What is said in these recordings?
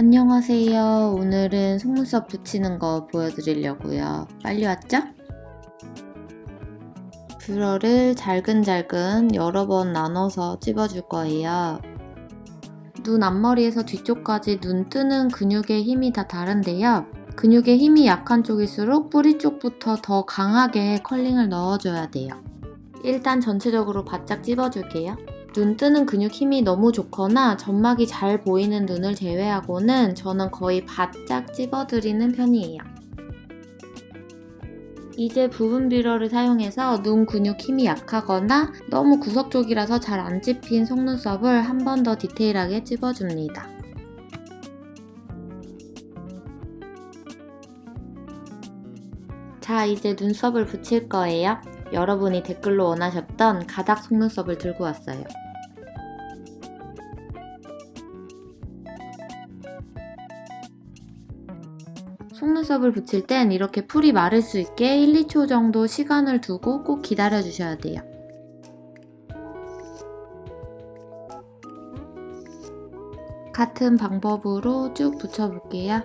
안녕하세요. 오늘은 속눈썹 붙이는 거 보여드리려고요. 빨리 왔죠? 뷰러를 잘근잘근 여러 번 나눠서 찝어줄 거예요. 눈 앞머리에서 뒤쪽까지 눈 뜨는 근육의 힘이 다 다른데요. 근육의 힘이 약한 쪽일수록 뿌리 쪽부터 더 강하게 컬링을 넣어줘야 돼요. 일단 전체적으로 바짝 찝어줄게요. 눈 뜨는 근육 힘이 너무 좋거나 점막이 잘 보이는 눈을 제외하고는 저는 거의 바짝 찝어드리는 편이에요. 이제 부분 뷰러를 사용해서 눈 근육 힘이 약하거나 너무 구석 쪽이라서 잘 안 찝힌 속눈썹을 한 번 더 디테일하게 찝어줍니다. 자, 이제 눈썹을 붙일 거예요. 여러분이 댓글로 원하셨던 가닥 속눈썹을 들고 왔어요. 속눈썹을 붙일 땐 이렇게 풀이 마를 수 있게 1, 2초 정도 시간을 두고 꼭 기다려 주셔야 돼요. 같은 방법으로 쭉 붙여볼게요.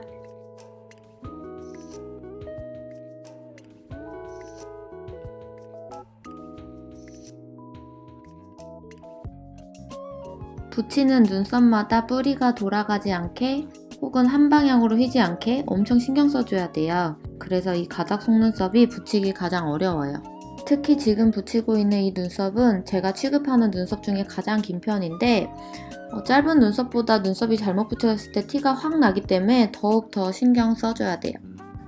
붙이는 눈썹마다 뿌리가 돌아가지 않게 혹은 한 방향으로 휘지 않게 엄청 신경 써줘야 돼요. 그래서 이 가닥 속눈썹이 붙이기 가장 어려워요. 특히 지금 붙이고 있는 이 눈썹은 제가 취급하는 눈썹 중에 가장 긴 편인데 어, 짧은 눈썹보다 눈썹이 잘못 붙여졌을 때 티가 확 나기 때문에 더욱 더 신경 써줘야 돼요.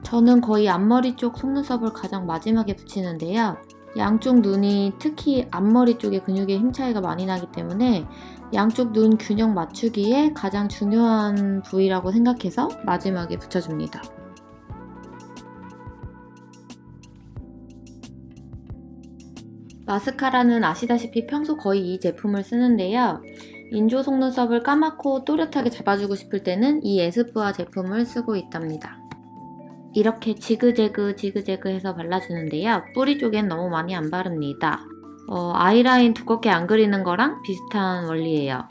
저는 거의 앞머리 쪽 속눈썹을 가장 마지막에 붙이는데요. 양쪽 눈이 특히 앞머리 쪽에 근육의 힘 차이가 많이 나기 때문에 양쪽 눈 균형 맞추기에 가장 중요한 부위라고 생각해서 마지막에 붙여줍니다. 마스카라는 아시다시피 평소 거의 이 제품을 쓰는데요. 인조 속눈썹을 까맣고 또렷하게 잡아주고 싶을 때는 이 에스쁘아 제품을 쓰고 있답니다. 이렇게 지그재그 지그재그 해서 발라주는데요. 뿌리 쪽엔 너무 많이 안 바릅니다. 어, 아이라인 두껍게 안 그리는 거랑 비슷한 원리예요.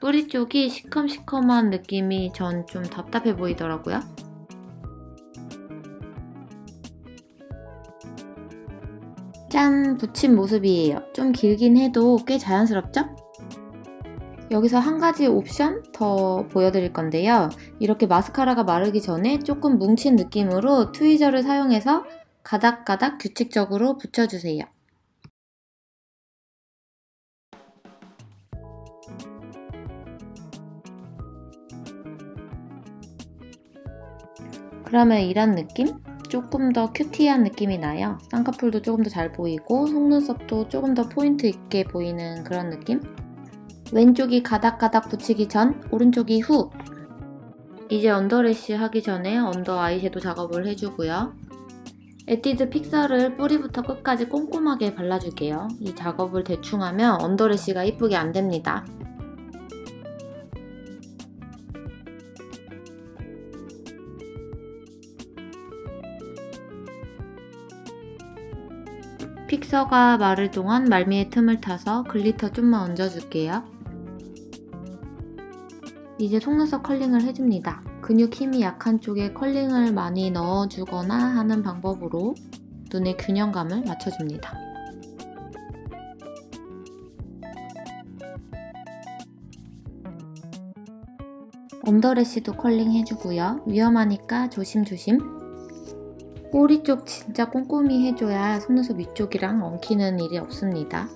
뿌리 쪽이 시컴시컴한 느낌이 전 좀 답답해 보이더라고요. 짠! 붙인 모습이에요. 좀 길긴 해도 꽤 자연스럽죠? 여기서 한 가지 옵션 더 보여드릴 건데요. 이렇게 마스카라가 마르기 전에 조금 뭉친 느낌으로 트위저를 사용해서 가닥가닥 규칙적으로 붙여주세요. 그러면 이런 느낌? 조금 더 큐티한 느낌이 나요. 쌍꺼풀도 조금 더 잘 보이고 속눈썹도 조금 더 포인트 있게 보이는 그런 느낌? 왼쪽이 가닥가닥 붙이기 전, 오른쪽이 후. 이제 언더래쉬 하기 전에 언더 아이섀도 작업을 해주고요. 에뛰드 픽서를 뿌리부터 끝까지 꼼꼼하게 발라줄게요. 이 작업을 대충 하면 언더래쉬가 이쁘게 안 됩니다. 픽서가 마를 동안 말미에 틈을 타서 글리터 좀만 얹어줄게요. 이제 속눈썹 컬링을 해줍니다. 근육 힘이 약한 쪽에 컬링을 많이 넣어주거나 하는 방법으로 눈의 균형감을 맞춰줍니다. 언더래쉬도 컬링 해주고요. 위험하니까 조심조심. 꼬리 쪽 진짜 꼼꼼히 해줘야 속눈썹 위쪽이랑 엉키는 일이 없습니다.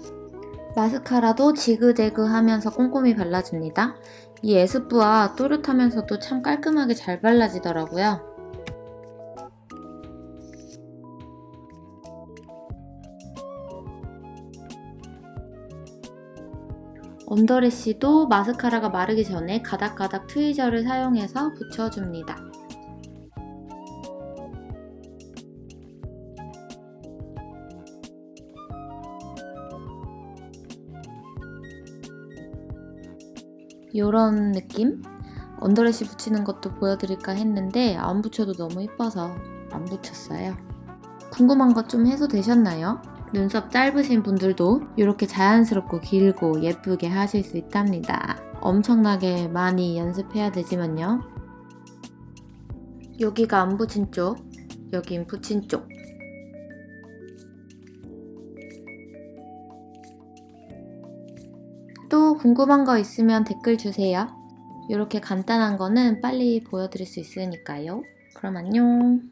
마스카라도 지그재그 하면서 꼼꼼히 발라줍니다. 이 에스쁘아 또렷하면서도 참 깔끔하게 잘 발라지더라고요. 언더래쉬도 마스카라가 마르기 전에 가닥가닥 트위저를 사용해서 붙여줍니다. 요런 느낌? 언더래쉬 붙이는 것도 보여드릴까 했는데 안 붙여도 너무 이뻐서 안 붙였어요. 궁금한 것 좀 해소되셨나요? 눈썹 짧으신 분들도 이렇게 자연스럽고 길고 예쁘게 하실 수 있답니다. 엄청나게 많이 연습해야 되지만요. 여기가 안 붙인 쪽, 여긴 붙인 쪽. 또 궁금한 거 있으면 댓글 주세요. 이렇게 간단한 거는 빨리 보여드릴 수 있으니까요. 그럼 안녕.